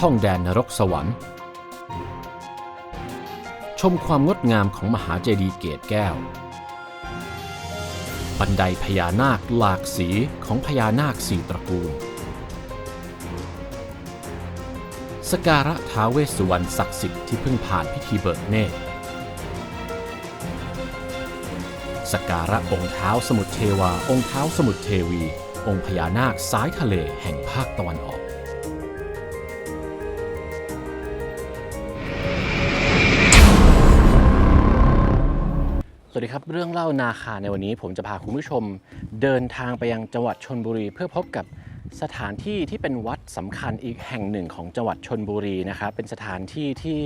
ท่องแดนนรกสวรรค์ ชมความงดงามของมหาเจดีย์เกตแก้ว บันไดพญานาคหลากสีของพญานาคสี่ตระกูล สการะท้าเวสสุวรรณศักดิ์สิทธิ์ที่เพิ่งผ่านพิธีเบิกเนตรสกการะองค์เท้าสมุทรเทวา องค์เท้าสมุทรเทวี องค์พญานาคซ้ายทะเลแห่งภาคตะวันออก วัสดีครับ เรื่องเล่านาคาในวันนี้ผมจะพาคุณผู้ชม เดินทางไปยังจังหวัดชนบุรี เพื่อพบกับสถานที่ที่เป็นวัดสำคัญอีกแห่งหนึ่งของจังหวัดชนบุรีนะครับเป็นสถานที่ที่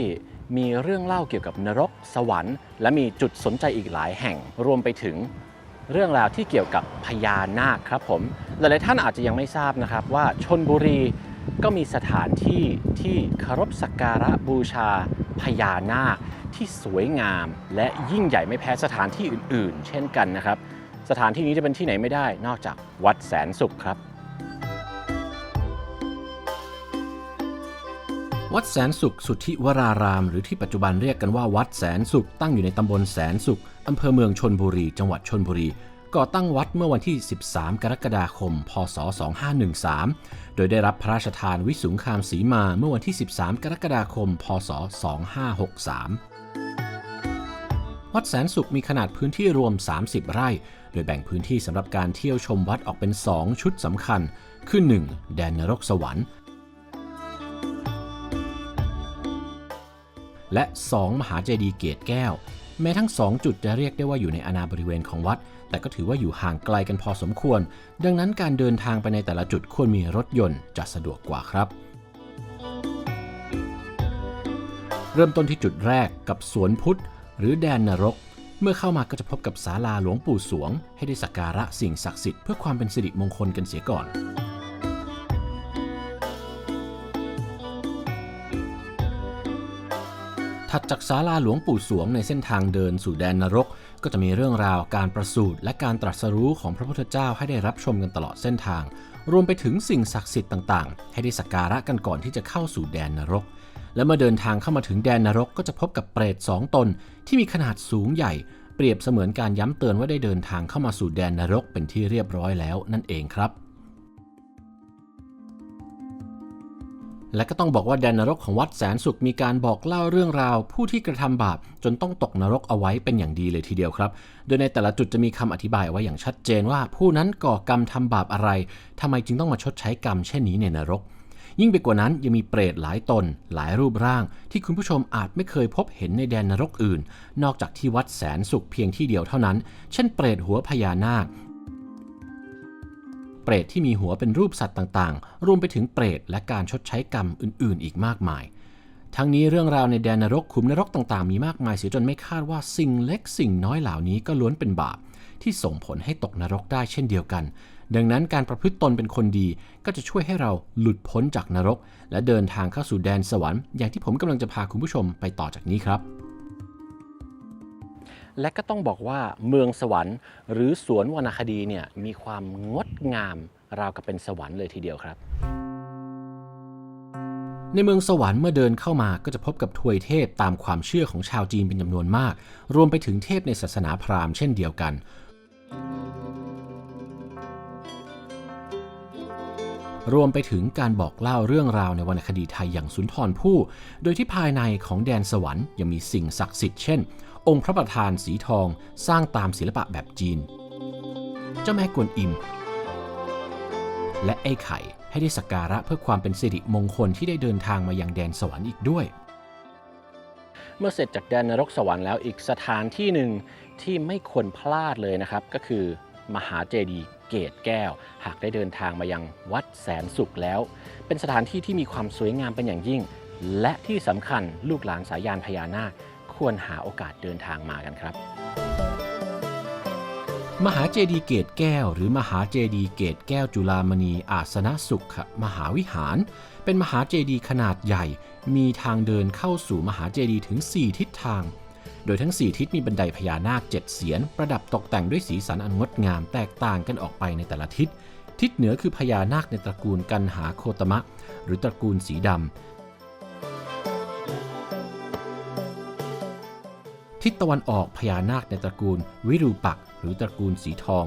มีเรื่องเล่าเกี่ยวกับนรกสวรรค์ และมีจุดสนใจอีกหลายแห่งรวมไปถึงเรื่องราวที่เกี่ยวกับพญานาคครับผมหลายๆท่านอาจจะยังไม่ทราบนะครับว่าชนบุรี ก็มีสถานที่ที่เคารพสักการะบูชาพญานาคที่สวยงาม และยิ่งใหญ่ไม่แพ้สถานที่อื่น ๆ เช่นกันนะครับ สถานที่นี้จะเป็นที่ไหนไม่ได้นอกจากวัดแสนสุขครับ วัดแสนสุขสุทธิวราราม หรือที่ปัจจุบันเรียกกันว่าวัดแสนสุขตั้งอยู่ในตำบลแสนสุขอำเภอเมืองชนบุรี จังหวัดชนบุรี ก่อตั้งวัดเมื่อวันที่ 13 กรกฎาคม พศ 2513 โดยได้รับพระราชทานวิสุงคามสีมาเมื่อวันที่ 13 กรกฎาคม พศ 2563 วัดแสนสุขมีขนาดพื้นที่รวม 30 ไร่ โดยแบ่งพื้นที่สำหรับการเที่ยวชมวัดออกเป็น 2 ชุดสำคัญ คือ 1. แดนนรกสวรรค์และ 2 มหาเจดีย์เกตแก้ว แม้ทั้ง 2 จุดจะเรียกได้ว่าอยู่ในอาณาบริเวณของวัด แต่ก็ถือว่าอยู่ห่างไกลกันพอสมควร ดังนั้นการเดินทางไปในแต่ละจุดควรมีรถยนต์จะสะดวกกว่าครับ เริ่มต้นที่จุดแรกกับสวนพุทธ หรือแดนนรก เมื่อเข้ามาก็จะพบกับศาลาหลวงปู่สวง ให้ได้สักการะสิ่งศักดิ์สิทธิ์เพื่อความเป็นสิริมงคลกันเสียก่อน ถัดจากศาลาหลวงปู่สวงในเส้นทางเดินสู่แดนนรก ก็จะมีเรื่องราวการประสูติและการตรัสรู้ของพระพุทธเจ้าให้ได้รับชมกันตลอดเส้นทาง รวมไปถึงสิ่งศักดิ์สิทธิ์ต่างๆ ให้ได้สักการะกันก่อนที่จะเข้าสู่แดนนรก และเมื่อเดินทางเข้ามาถึงแดนนรกก็จะพบกับเปรตสองตนที่มีขนาดสูงใหญ่ เปรียบเสมือนการย้ำเตือนว่าได้เดินทางเข้ามาสู่แดนนรกเป็นที่เรียบร้อยแล้วนั่นเองครับ และก็ต้องบอกว่าแดนนรกของวัดแสนสุขมีการบอกเล่าเรื่องราว ผู้ที่กระทำบาปจนต้องตกนรกเอาไว้เป็นอย่างดีเลยทีเดียวครับ โดยในแต่ละจุดจะมีคำอธิบายไว้อย่างชัดเจนว่า ผู้นั้นก่อกรรมทำบาปอะไรทำไมจึงต้องมาชดใช้กรรมเช่นนี้ในนรก ยิ่งไปกว่านั้นยังมีเปรตหลายตน หลายรูปร่าง ที่คุณผู้ชมอาจไม่เคยพบเห็นในแดนนรกอื่น นอกจากที่วัดแสนสุขเพียงที่เดียวเท่านั้น เช่น เปรตหัวพญานาค เปรตที่มีหัวเป็นรูปสัตว์ต่างๆ รวมไปถึงเปรตและการชดใช้กรรมอื่นๆ อีกมากมาย ทั้งนี้เรื่องราวในแดนนรกขุมนรกต่างๆ มีมากมายเสียจนไม่คาดว่าสิ่งเล็กสิ่งน้อยเหล่านี้ก็ล้วนเป็นบาปที่ส่งผลให้ตกนรกได้เช่นเดียวกัน ดังนั้นการประพฤติตนเป็นคนดีก็จะช่วยให้เราหลุดพ้นจากนรก และเดินทางเข้าสู่แดนสวรรค์อย่างที่ผมกำลังจะพาคุณผู้ชมไปต่อจากนี้ครับ และก็ต้องบอกว่าเมืองสวรรค์ หรือสวนวรรณคดีเนี่ยมีความงดงามราวกับเป็นสวรรค์เลยทีเดียวครับ ในเมืองสวรรค์เมื่อเดินเข้ามาก็จะพบกับทวยเทพตามความเชื่อของชาวจีนเป็นจำนวนมาก รวมไปถึงเทพในศาสนาพราหมณ์เช่นเดียวกันรวมไปถึงการบอกเล่าเรื่องราวในวรรณคดีไทยอย่างสุนทรภู่ โดยที่ภายในของแดนสวรรค์ยังมีสิ่งศักดิ์สิทธิ์เช่น องค์พระประธานสีทองสร้างตามศิลปะแบบจีน เจ้าแม่กวนอิม และไอ้ไข่ให้ได้สักการะเพื่อความเป็นสิริมงคลที่ได้เดินทางมายังแดนสวรรค์อีกด้วย เมื่อเสร็จจากแดนนรกสวรรค์แล้วอีกสถานที่หนึ่งที่ไม่ควรพลาดเลยนะครับ ก็คือมหาเจดีย์เกตแก้ว หากได้เดินทางมายังวัดแสนสุขแล้ว เป็นสถานที่ที่มีความสวยงามเป็นอย่างยิ่ง และที่สำคัญลูกหลานสายยานพญานาค ควรหาโอกาสเดินทางมากันครับ มหาเจดีย์เกตแก้ว หรือมหาเจดีย์เกตแก้วจุฬามณีอาสนะสุขมหาวิหาร เป็นมหาเจดีย์ขนาดใหญ่ มีทางเดินเข้าสู่มหาเจดีย์ถึง 4 ทิศทาง โดยทั้ง 4 ทิศมีบันไดพญานาคเจ็ดเสียน ประดับตกแต่งด้วยสีสันอันงดงามแตกต่างกันออกไปในแต่ละทิศทิศเหนือคือพญานาคในตระกูลกันหาโคตมะ หรือตระกูลสีดำ ทิศตะวันออกพญานาคในตระกูลวิรูปักษ์หรือตระกูลสีทอง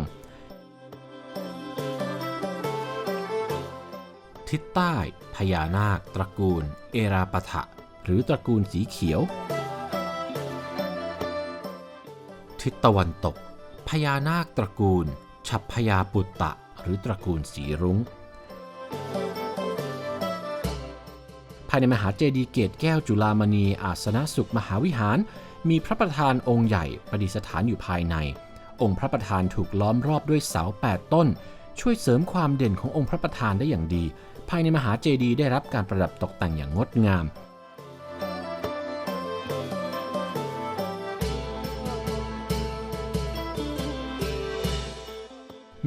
ทิศใต้พญานาคตระกูล เอราปะทะ หรือตระกูลสีเขียว ทิศตะวันตกพญานาคตระกูล ฉับพยาปุตตะ หรือตระกูลสีรุง้ง ภายในมหาเจดีย์เกตแก้วจุฬามณีอาสนะสุขมหาวิหาร มีพระประธานองค์ใหญ่ประดิษฐานอยู่ภายใน องค์พระประธานถูกล้อมรอบด้วยเสา 8 ต้น ช่วยเสริมความเด่นขององค์พระประธานได้อย่างดี ภายในมหาเจดีย์ได้รับการประดับตกแต่งอย่างงดงาม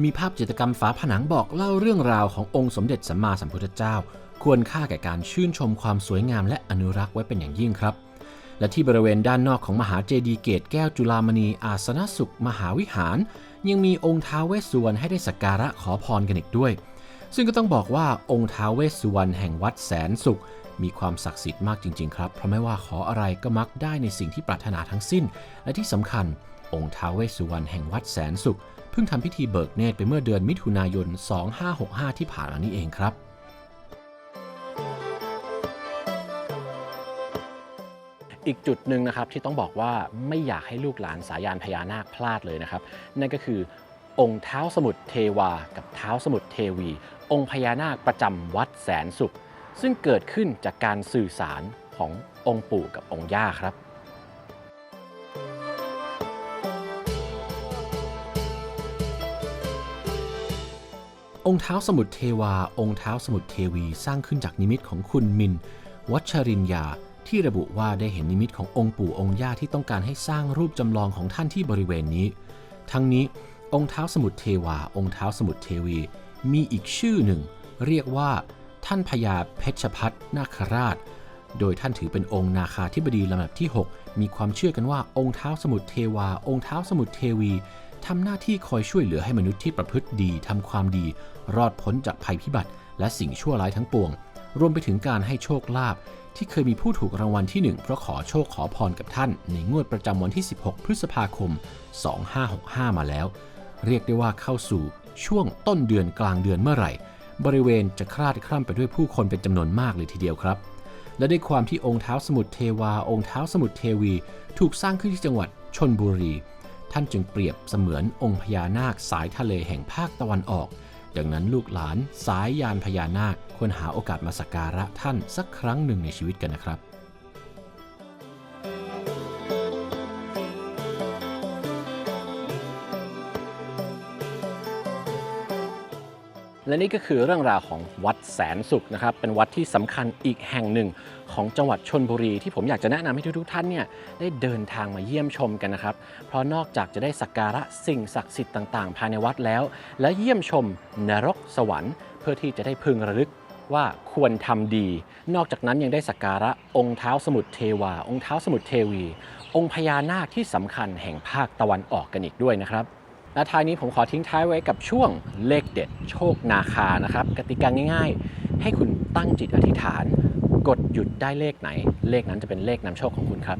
มีภาพจิตรกรรมฝาผนังบอกเล่าเรื่องราวขององค์สมเด็จสัมมาสัมพุทธเจ้า ควรค่าแก่การชื่นชมความสวยงามและอนุรักษ์ไว้เป็นอย่างยิ่งครับ และที่บริเวณด้านนอกของมหาเจดีย์เกตแก้วจุฬามณีอาสนสุขมหาวิหาร ยังมีองค์ท้าวเวสสุวรรณให้ได้สักการะขอพรกันอีกด้วย ซึ่งก็ต้องบอกว่าองค์ท้าวเวสสุวรรณแห่งวัดแสนสุข มีความศักดิ์สิทธิ์มากจริง ๆ ครับ เพราะไม่ว่าขออะไรก็มักได้ในสิ่งที่ปรารถนาทั้งสิ้น และที่สำคัญ องค์ท้าวเวสสุวรรณแห่งวัดแสนสุขเพิ่งทำพิธีเบิกเนตรไปเมื่อเดือนมิถุนายน 2565 ที่ผ่านมานี้เองครับ อีกจุดหนึ่งนะครับที่ต้องบอกว่าไม่อยากให้ลูกหลานสายานพญานาคพลาดเลยนะครับ นั่นก็คือ องค์เท้าสมุทรเทวา กับเท้าสมุทรเทวี องค์พญานาคประจำวัดแสนสุข ซึ่งเกิดขึ้นจากการสื่อสารขององค์ปู่กับองค์ย่าครับองค์เท้าสมุทรเทวา องค์เท้าสมุทรเทวี สร้างขึ้นจากนิมิตของคุณมิน วัชรินยา ที่ระบุว่าได้เห็นนิมิตขององค์ปู่องค์ย่าที่ต้องการให้สร้างรูปจำลองของท่านที่บริเวณนี้ ทั้งนี้องค์เท้าสมุทรเทวา องค์เท้าสมุทรเทวี มีอีกชื่อหนึ่ง เรียกว่า ท่านพญาเพชรพัฒนาคราช โดยท่านถือเป็นองค์นาคาธิบดีลำดับที่ 6 มีความเชื่อกันว่าองค์เท้าสมุทรเทวา องค์เท้าสมุทรเทวีทำหน้าที่คอยช่วยเหลือให้มนุษย์ที่ประพฤติดีทำความดี รอดพ้นจากภัยพิบัติ และสิ่งชั่วร้ายทั้งปวง รวมไปถึงการให้โชคลาภ ที่เคยมีผู้ถูกรางวัลที่ 1 เพราะขอโชคขอพรกับท่าน ในงวดประจำวันที่ 16 พฤษภาคม 2565 มาแล้ว เรียกได้ว่าเข้าสู่ช่วงต้นเดือนกลางเดือนเมื่อไหร่ บริเวณจะคลาดคล่ำไปด้วยผู้คนเป็นจำนวนมากเลยทีเดียวครับ และด้วยความที่องค์เท้าสมุทรเทวา องค์เท้าสมุทรเทวี ถูกสร้างขึ้นที่จังหวัดชนบุรี ท่านจึงเปรียบเสมือนองค์พญานาคสายทะเลแห่งภาคตะวันออก ดังนั้นลูกหลานสายยานพญานาคควรหาโอกาสมาสักการะท่านสักครั้งหนึ่งในชีวิตกันนะครับ และนี่ก็คือเรื่องราวของวัดแสนสุขนะครับ เป็นวัดที่สำคัญอีกแห่งหนึ่งของจังหวัดชนบุรี ที่ผมอยากจะแนะนำให้ทุกๆท่านเนี่ยได้เดินทางมาเยี่ยมชมกันนะครับ เพราะนอกจากจะได้สักการะสิ่งศักดิ์สิทธิ์ต่างๆ ภายในวัดแล้ว และเยี่ยมชมนรกสวรรค์ เพื่อที่จะได้พึงระลึกว่าควรทำดี นอกจากนั้นยังได้สักการะองค์เท้าสมุทรเทวา องค์เท้าสมุทรเทวี องค์พญานาคที่สำคัญแห่งภาคตะวันออกกันอีกด้วยนะครับ และท้ายนี้ผมขอทิ้งท้ายไว้กับช่วงเลขเด็ดโชคนาคานะครับ กติกาง่าย ๆ ให้คุณตั้งจิตอธิษฐาน กดหยุดได้เลขไหน เลขนั้นจะเป็นเลขนำโชคของคุณครับ